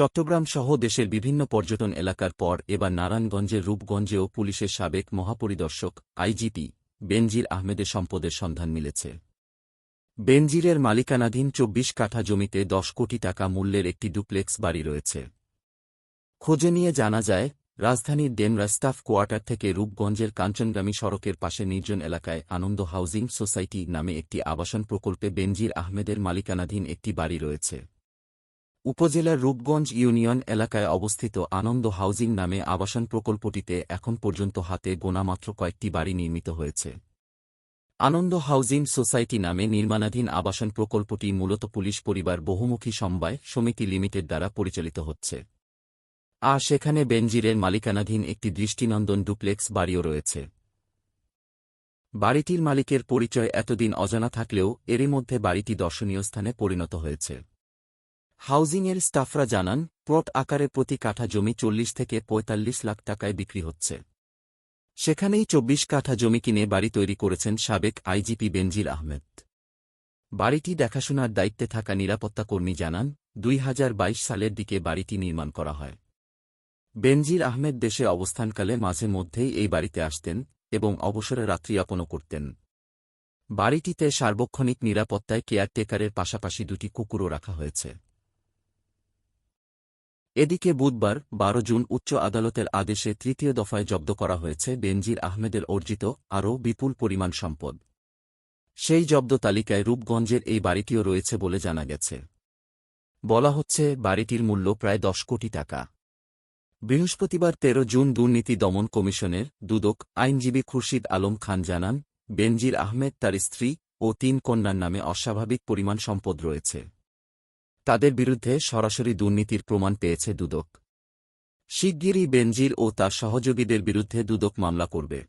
চট্টগ্রাম সহ দেশের বিভিন্ন পর্যটন এলাকার পর এবার নারায়ণগঞ্জের রূপগঞ্জেও পুলিশের সাবেক মহাপরিদর্শক আইজিপি বেনজির আহমেদের সম্পদের সন্ধান মিলেছে। বেনজিরের মালিকানাধীন চব্বিশ কাঠা জমিতে দশ কোটি টাকা মূল্যের একটি ডুপ্লেক্স বাড়ি রয়েছে। খোঁজে নিয়ে জানা যায়, রাজধানীর ডেমরা স্টাফ কোয়ার্টার থেকে রূপগঞ্জের কাঞ্চনগামী সড়কের পাশে নির্জন এলাকায় আনন্দ হাউজিং সোসাইটি নামে একটি আবাসন প্রকল্পে বেনজির আহমেদের মালিকানাধীন একটি বাড়ি রয়েছে। উপজেলার রূপগঞ্জ ইউনিয়ন এলাকায় অবস্থিত আনন্দ হাউজিং নামে আবাসন প্রকল্পটিতে এখন পর্যন্ত হাতে গোনামাত্র কয়েকটি বাড়ি নির্মিত হয়েছে। আনন্দ হাউজিং সোসাইটি নামে নির্মাণাধীন আবাসন প্রকল্পটি মূলত পুলিশ পরিবার বহুমুখী সমবায় সমিতি লিমিটেড দ্বারা পরিচালিত হচ্ছে। আর সেখানে বেনজিরের মালিকানাধীন একটি দৃষ্টিনন্দন ডুপ্লেক্স বাড়িও রয়েছে। বাড়িটির মালিকের পরিচয় এতদিন অজানা থাকলেও এরই মধ্যে বাড়িটি দর্শনীয় স্থানে পরিণত হয়েছে। হাউজিংয়ের স্টাফরা জানান প্লট আকারে প্রতি কাঠা জমি চল্লিশ থেকে পঁয়তাল্লিশ লাখ টাকায় বিক্রি হচ্ছে। সেখানেই চব্বিশ কাঠা জমি কিনে বাড়ি তৈরি করেছেন সাবেক আইজিপি বেনজির আহমেদ। বাড়িটি দেখাশোনার দায়িত্বে থাকা নিরাপত্তা কর্মী জানান, দুই হাজার বাইশ সালের দিকে বাড়িটি নির্মাণ করা হয়। বেনজির আহমেদ দেশে অবস্থানকালে মাঝে মধ্যেই এই বাড়িতে আসতেন এবং অবসরে রাত্রিযাপনও করতেন। বাড়িটিতে সার্বক্ষণিক নিরাপত্তায় কেয়ারটেকারের পাশাপাশি দুটি কুকুরও রাখা হয়েছে। এদিকে বুধবার, বারো জুন উচ্চ আদালতের আদেশে তৃতীয় দফায় জব্দ করা হয়েছে বেনজির আহমেদের অর্জিত আরও বিপুল পরিমাণ সম্পদ। সেই জব্দ তালিকায় রূপগঞ্জের এই বাড়িটিও রয়েছে বলে জানা গেছে। বলা হচ্ছে, বাড়িটির মূল্য প্রায় দশ কোটি টাকা। বৃহস্পতিবার তেরো জুন দুর্নীতি দমন কমিশনের দুদক আইনজীবী খুরশিদ আলম খান জানান, বেনজির আহমেদ তার স্ত্রী ও তিন কন্যার নামে অস্বাভাবিক পরিমাণ সম্পদ রয়েছে। তাদের বিরুদ্ধে সরাসরি দুর্নীতির প্রমাণ পেয়েছে দুদক। শিগগিরই বেনজির ও তার সহযোগীদের বিরুদ্ধে দুদক মামলা করবে।